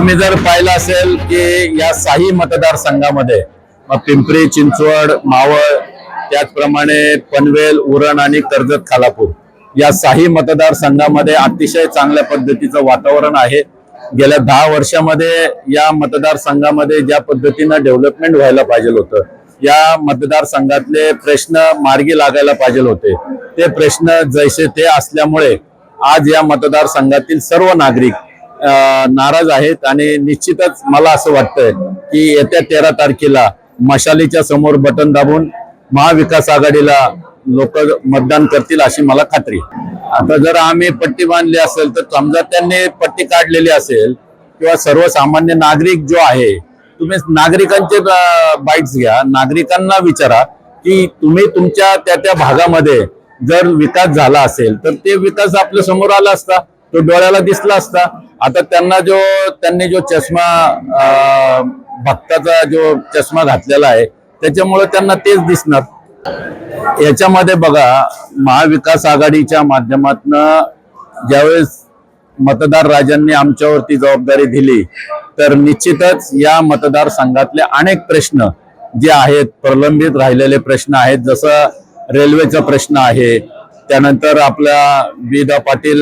तुम्ही जर पाहिलं असेल की या साही मतदारसंघामध्ये मग पिंपरी चिंचवड मावळ त्याचप्रमाणे पनवेल उरण आणि कर्जत खालापूर या साही मतदारसंघामध्ये अतिशय चांगल्या पद्धतीचं वातावरण आहे. गेल्या दहा वर्षामध्ये या मतदारसंघामध्ये ज्या पद्धतीनं डेव्हलपमेंट व्हायला पाहिजे होतं या मतदारसंघातले प्रश्न मार्गी लागायला पाहिजे होते. ते प्रश्न जैसे ते असल्यामुळे आज या मतदारसंघातील सर्व नागरिक नाराज आहेत आणि निश्चितच मला असं वाटतंय की येत्या तेरा तारखेला मशालीच्या समोर बटन दाबून महाविकास आघाडीला लोक मतदान करतील अशी मला खात्री आता जर आम्ही पट्टी बांधली असेल तर समजा त्यांनी पट्टी काढलेली असेल किंवा सर्वसामान्य नागरिक जो आहे तुम्ही नागरिकांचे बाईट्स घ्या. नागरिकांना विचारा की तुम्ही तुमच्या त्या त्या भागामध्ये जर विकास झाला असेल तर ते विकास आपल्यासमोर आला असता. तो डोळ्याला दिसला असता. आता त्यांना जो त्यांनी जो चष्मा भक्ताचा जो चष्मा घातलेला आहे त्याच्यामुळे त्यांना तेच दिसणार. याच्यामध्ये बघा महाविकास आघाडीच्या माध्यमातनं ज्यावेळेस मतदार राजांनी आमच्यावरती जबाबदारी दिली तर निश्चितच या मतदारसंघातले अनेक प्रश्न जे आहेत प्रलंबित राहिलेले प्रश्न आहेत जसं रेल्वेचा प्रश्न आहे त्यानंतर आपल्या विदा पाटील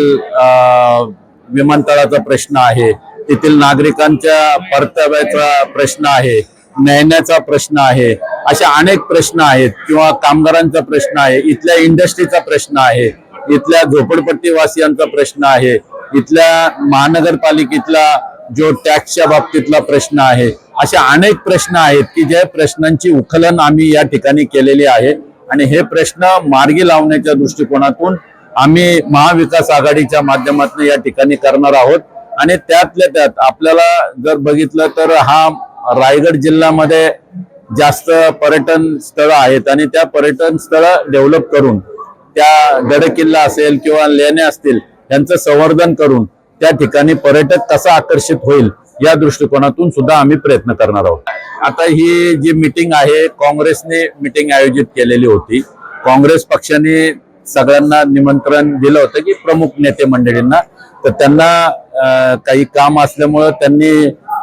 विमानतळाचा प्रश्न आहे. तेथील नागरिकांच्या परताव्याचा प्रश्न आहे. न्यायाचा प्रश्न आहे. अशा अनेक प्रश्न आहेत किंवा कामगारांचा प्रश्न आहे. इथल्या इंडस्ट्रीचा प्रश्न आहे. इथल्या झोपडपट्टीवासियांचा प्रश्न आहे. इथल्या महानगरपालिकेतला जो टॅक्सच्या बाबतीतला प्रश्न आहे. अशा अनेक प्रश्न आहेत की ज्या प्रश्नांची उखलन आम्ही या ठिकाणी केलेली आहे. आणि हे प्रश्न मार्गी लावण्याच्या दृष्टिकोनातून आम्ही महाविकास आघाडीच्या माध्यमातून या ठिकाणी करणार आहोत. आणि त्यातल्या त्यात आपल्याला जर बघितलं तर हा रायगड जिल्ह्यामध्ये जास्त पर्यटन स्थळं आहेत आणि त्या पर्यटन स्थळं डेव्हलप करून त्या गड किल्ला असेल किंवा लेण्या असतील यांचं संवर्धन करून त्या ठिकाणी पर्यटक कसा आकर्षित होईल या दृष्टिकोनातून सुद्धा आम्ही प्रयत्न करणार आहोत. आता ही जी मिटिंग आहे काँग्रेसने मिटिंग आयोजित केलेली होती. काँग्रेस पक्षाने सगळ्यांना निमंत्रण दिलं होतं की प्रमुख नेते मंडळींना. तर त्यांना काही काम असल्यामुळं त्यांनी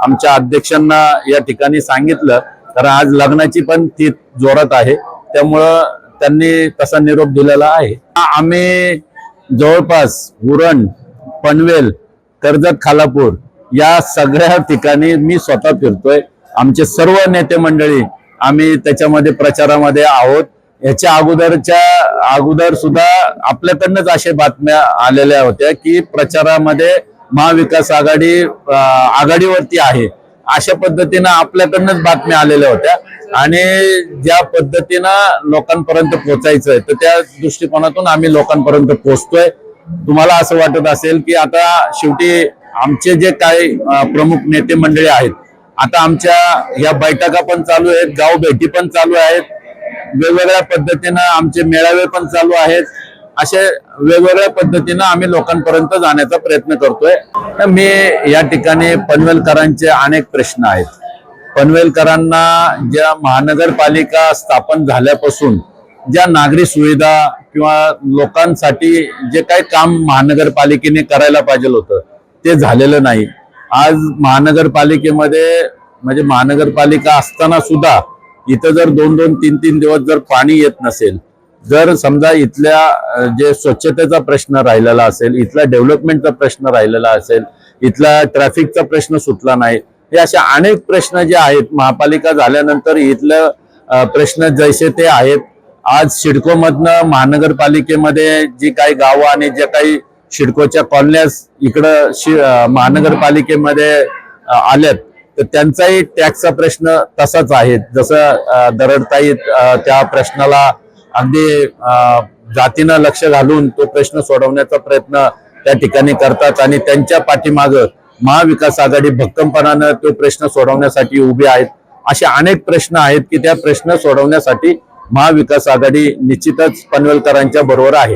आमच्या अध्यक्षांना या ठिकाणी सांगितलं. कारण आज लग्नाची पण ती जोरात आहे. त्यामुळं त्यांनी तसा निरोप दिलेला आहे. आम्ही जवळपास उरण पनवेल कर्जत खालापूर या सगळ्या ठिकाणी मी स्वतः फिरतोय. आमचे सर्व नेते मंडळी आम्ही त्याच्यामध्ये प्रचारामध्ये आहोत. याच्या अगोदरच्या अगोदर सुद्धा आपल्याकडनंच अशा बातम्या आलेल्या होत्या की प्रचारामध्ये महाविकास आघाडी आघाडीवरती आहे. अशा पद्धतीनं आपल्याकडनंच बातम्या आलेल्या होत्या. आणि ज्या पद्धतीनं लोकांपर्यंत पोहोचायचंय तर त्या दृष्टिकोनातून आम्ही लोकांपर्यंत पोहोचतोय तुम्हाला असं वाटत असेल की आता शेवटी आमचे जे काही प्रमुख नेते मंडळी आहेत आता आमच्या या बैठका पण चालू आहेत गाव भेटी पण चालू आहेत. वेगवेगळ्या पद्धतीनं आमचे मेळावे पण चालू आहेत. असे वेगवेगळ्या पद्धतीनं आम्ही लोकांपर्यंत जाण्याचा प्रयत्न करतोय. तर मी या ठिकाणी पनवेलकरांचे अनेक प्रश्न आहेत. पनवेलकरांना ज्या महानगरपालिका स्थापन झाल्यापासून ज्या नागरी सुविधा किंवा लोकांसाठी जे काही काम महानगरपालिकेने करायला पाहिजे होतं ते झालेलं नाही. आज महानगरपालिकेमध्ये म्हणजे महानगरपालिका असताना सुद्धा इथं जर दोन दोन तीन तीन दिवस जर पाणी येत नसेल जर समजा इथल्या जे स्वच्छतेचा प्रश्न राहिलेला असेल इथला डेव्हलपमेंटचा प्रश्न राहिलेला असेल इथला ट्रॅफिकचा प्रश्न सुटला नाही हे असे अनेक प्रश्न जे आहेत महापालिका झाल्यानंतर इथलं प्रश्न जैसे ते आहेत. आज सिडकोमधनं महानगरपालिकेमध्ये जी काही गावं आणि जे काही सिडकोच्या कॉलन्यास इकडं शि- महानगरपालिकेमध्ये आल्यात तर त्यांचाही टॅक्सचा प्रश्न तसाच आहे. जसं दरडताई त्या प्रश्नाला अगदी जातीनं लक्ष घालून तो प्रश्न सोडवण्याचा प्रयत्न त्या ठिकाणी करतात आणि त्यांच्या पाठीमागं महाविकास आघाडी भक्कमपणानं तो प्रश्न सोडवण्यासाठी उभे आहेत. असे अनेक प्रश्न आहेत की त्या प्रश्न सोडवण्यासाठी महाविकास आघाडी निश्चितच पनवेलकरांच्या बरोबर आहे.